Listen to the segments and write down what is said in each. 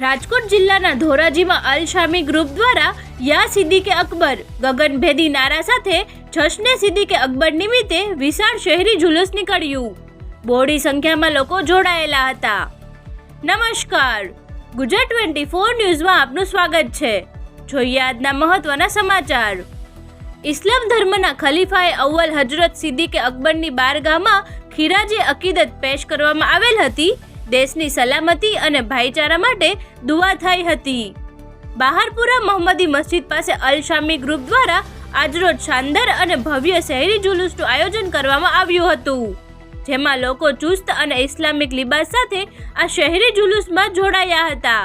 રાજકોટ જિલ્લાના ધોરાજીમાં અલ શામી ગ્રુપ દ્વારા યા સિદ્દીકે અકબર ગગનભેદી નારા સાથે જશ્ને સિદ્દીકે અકબર નિમિત્તે વિશાળ શહેરી જુલુસ નીકળ્યું. બોડી સંખ્યામાં લોકો જોડાયેલા હતા. નમસ્કાર. ગુજરાત ટ્વેન્ટી ફોર ન્યૂઝમાં આપનું સ્વાગત છે. જોઈએ આજના મહત્વના સમાચાર. ઇસ્લામ ધર્મના ખલીફાએ અવ્વલ હજરત સિદ્દીકે અકબરની બારગાહમાં ખીરાજી અકીદત પેશ કરવામાં આવેલ હતી. દેશની સલામતી અને ભાઈચારા માટે દુઆ થઈ હતી. બહારપુરા મોહમ્મદી મસ્જિદ પાસે અલ શામી ગ્રુપ દ્વારા આજરોજ શાનદાર અને ભવ્ય શહેરી જુલુસનું આયોજન કરવામાં આવ્યું હતું. જેમાં લોકો ચુસ્ત અને ઇસ્લામિક લિબાસ સાથે આ શહેરી જુલુસમાં જોડાયા હતા.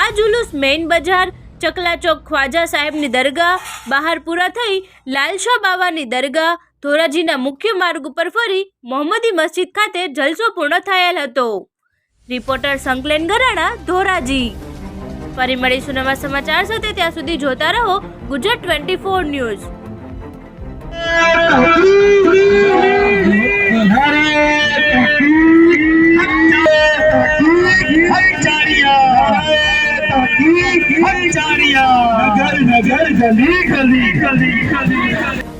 આ જુલુસ મેઇન બજાર ચકલા ચોક ખ્વાજા સાહેબની દરગાહ, બહારપુરા થઈ લાલશા બાવાની દરગાહ ધોરાજીના મુખ્ય માર્ગ ઉપર ફરી મોહમ્મદી મસ્જિદ ખાતે જલસો પૂર્ણ થયેલ હતો. રિપોર્ટર સંકલેન ગરાણા, ધોરાજી. ફરી મળીશું નવા સમાચાર સાથે, ત્યાં સુધી જોતા રહો ગુજરાત ટ્વેન્ટી ફોર ન્યૂઝ. ગલી ગલી ગલી ગલી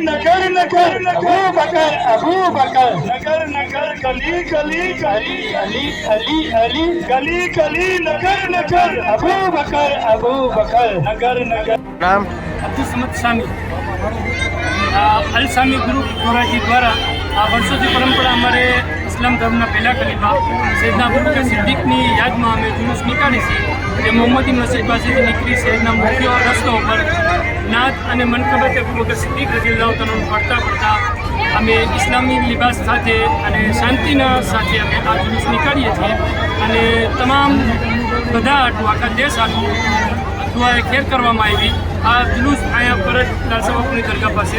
નગર નગર અબુ બકર અબુ બકર નગર નગર ગલી ગલી ગલી અલી અલી અલી ગલી ગલી નગર નગર અબુ બકર અબુ બકર નગર નગર નામ અબ્દુલ સમદ દ્વારા આ વર્ષોથી પરંપરા અમારે ઇસ્લામ ધર્મના પહેલા ખલીફા સૈદના અબુબકર સિદ્દીકની યાદમાં અમે જુલુસ નીકાળી છીએ એ મોહમ્મદી મસ્જિદ પાસેથી નીકળી શહેરના મુખ્ય રસ્તો ઉપર નાત અને મનકબત અબુબકર સિદ્દીક રજીલ્લાહ તનોને પડતા પડતા અમે ઇસ્લામી લિબાસ સાથે અને શાંતિના સાથે અમે આ જુલુસ નીકાળીએ છીએ. અને તમામ બધા આટલું આખા દેશ આટલું દુઆએ ખેર કરવામાં આવી. આ જુલુસ અહીંયા પર જ લાલસા બાપુની દરગાહ પાસે